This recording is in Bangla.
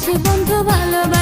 আছে বন্ধু ভালোবাসা।